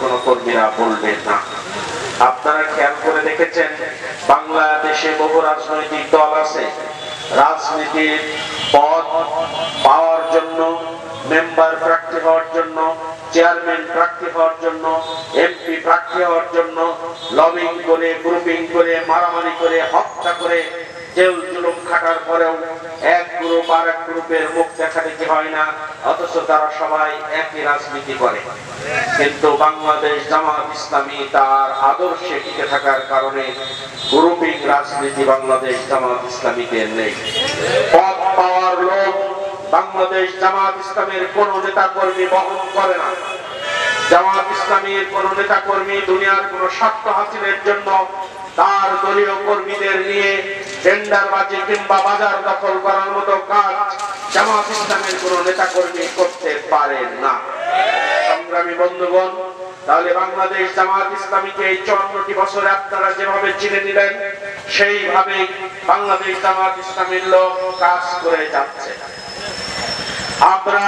কোনো কর্মীরা বলবেন না। আপনারা খেয়াল করে দেখেছেন, বাংলাদেশে বহু রাজনৈতিক দল আছে। রাজনীতির পদ পাওয়ার জন্য, মেম্বার প্রার্থী হওয়ার জন্য, চেয়ারম্যান প্রার্থী হওয়ার জন্য, এমপি প্রার্থী হওয়ার জন্য, লবিং করে, গ্রুপিং করে, মারামারি করে, হত্যা করে, জেল জুলুম খাটার পরেও এক আর গ্রুপের মুখ দেখা দেখি হয় না? অথচ তারা সবাই একই রাজনীতি করে। কিন্তু বাংলাদেশ জামাত ইসলামী তার আদর্শে টিকে থাকার কারণে গ্রুপিং রাজনীতি বাংলাদেশ জামাত ইসলামীতে নেই। পদ পাওয়ার লোক বাংলাদেশ জামাত ইসলামের কোন নেতা কর্মী বহন করে না। জামাত ইসলামীর কোন নেতা কর্মী দুনিয়ার কোন স্বার্থ হাসিলের জন্য তার দলীয় কর্মীদের নিয়ে টেন্ডারবাজি কিংবা বাজার দখল করার মতো কাজ জামাত ইসলামের কোন নেতা কর্মী করতে পারেন না। সংগ্রামী বন্ধুগণ, তাহলে বাংলাদেশ জামাত ইসলামীকে এই চুয়ান্নটি বছরে আপনারা যেভাবে চিনে নিলেন সেইভাবে বাংলাদেশ জামাত ইসলামীর লোক কাজ করে যাচ্ছে। আমরা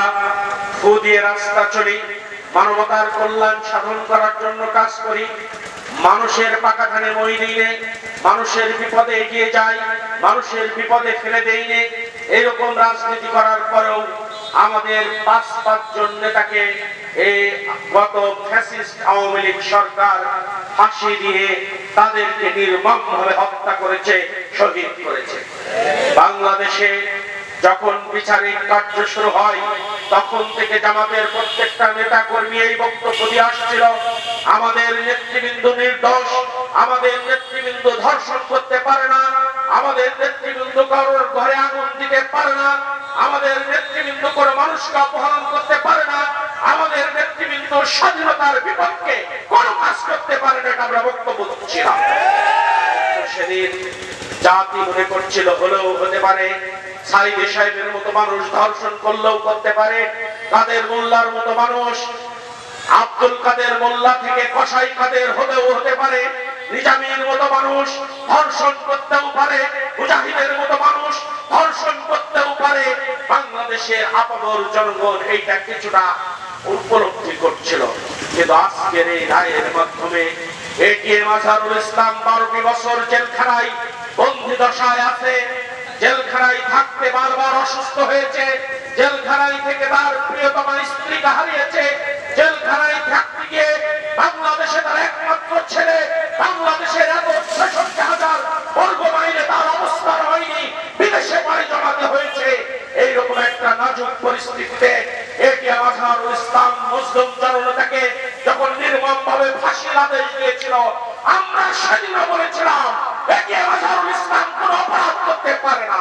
ফু দিয়ে রাস্তা চলি, মানবতার কল্যাণ সাধন করার জন্য কাজ করি, মানুষের পাকাখানে মই দিলে মানুষের বিপদে এগিয়ে যাই মানুষের বিপদে ফেলে দেইনে এরকম রাজনীতি করার পরেও আমাদের পাঁচ পাঁচজন নেতাকে এই গত ফ্যাসিস্ট আওয়ামী লীগ সরকার ফাঁসি দিয়ে তাদেরকে নির্মম ভাবে হত্যা করেছে, শহীদ করেছে। বাংলাদেশে যখন বিচারিক কার্য শুরু হয়, তখন থেকে জামাতের প্রত্যেকটা নেতা কর্মী এই বক্তব্য দিয়ে আসছিল, আমাদের নেতৃবৃন্দ নির্দোষ আমাদের নেতৃবৃন্দ ধর্ষণ করতে পারে না, আমাদের নেতৃবৃন্দ কারোর ঘরে আগুন দিতে পারে না, আমাদের নেতৃবৃন্দ কোনো মানুষকে অপহরণ করতে পারে না, আমাদের নেতৃবৃন্দ স্বাধীনতার বিপক্ষে কোনো কাজ করতে পারে না, এটা আমরা বক্তব্য দিচ্ছিলাম সেদিন জাতি মনে করছিল হলেও হতে পারে, সাইদে সাহেবের মতো মানুষ ধর্ষণ করলেও করতে পারে, তাদের মোল্লার মতো মানুষ আব্দুল কাদের মোল্লা থেকে কসাই কাদের হলেও হতে পারে, নিজামীর মতো মানুষ ধর্ষণ করতেও পারে, মুজাহিদের মতো মানুষ ধর্ষণ করতেও পারে। বাংলাদেশের আপামর জনগণ এইটা কিছুটা উপলব্ধি করছিল। কিন্তু আজকের এই রায়ের মাধ্যমে এটিএম আজহারুল ইসলাম বারোটি বছর জেলখানায় বন্দি দশায় আছে, জেলখানায় থাকতে বারবার অসুস্থ হয়েছে। জেলখানায় থেকে তার প্রিয়তমা স্ত্রীকে হারিয়েছে। জেলখানায় থাকতে গিয়ে বাংলাদেশে তার একমাত্র ছেলে বাংলাদেশের এত ছেষট্টি হাজার বর্গ মাইলে তার অবস্থান হয়নি। বিদেশে পাড়ি জমাতে হয়েছে। এইরকম একটা নাজুক পরিস্থিতিতে এটিএম আজহারুল ইসলাম মুসলিম জনতাকে যখন নির্মম ভাবে ফাঁসির আদেশ আমরা সেদিনও বলেছিলাম এটিএম আজহারুল ইসলাম কোন অপরাধ করতে পারে না।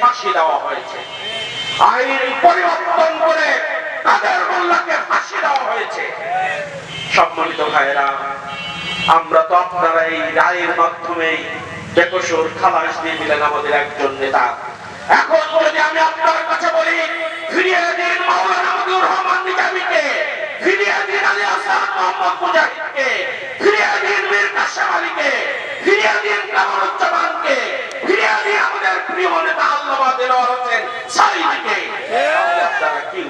ফাঁসি দেওয়া হয়েছে। আইন পরিবর্তন করে তাদের মোল্লাকে ফাঁসি দেওয়া হয়েছে। সম্মানিত ভাইয়েরা, আমরা তো আপনারা এই রায়ের মাধ্যমে বেকসুর খালাস দিয়ে দিলেন আমাদের একজন নেতা। এখন যদি আমি আপনার কাছে বলি, ফিরিয়ে দিন মাওলানা মতিউর রহমান নিজামীকে, ফিরিয়ে দিন আলী হাসান মোহাম্মদ মুজাহিদকে, ফিরিয়ে দিন মীর আলীকে, ফিরিয়ে দিন কামরুজ্জামানকে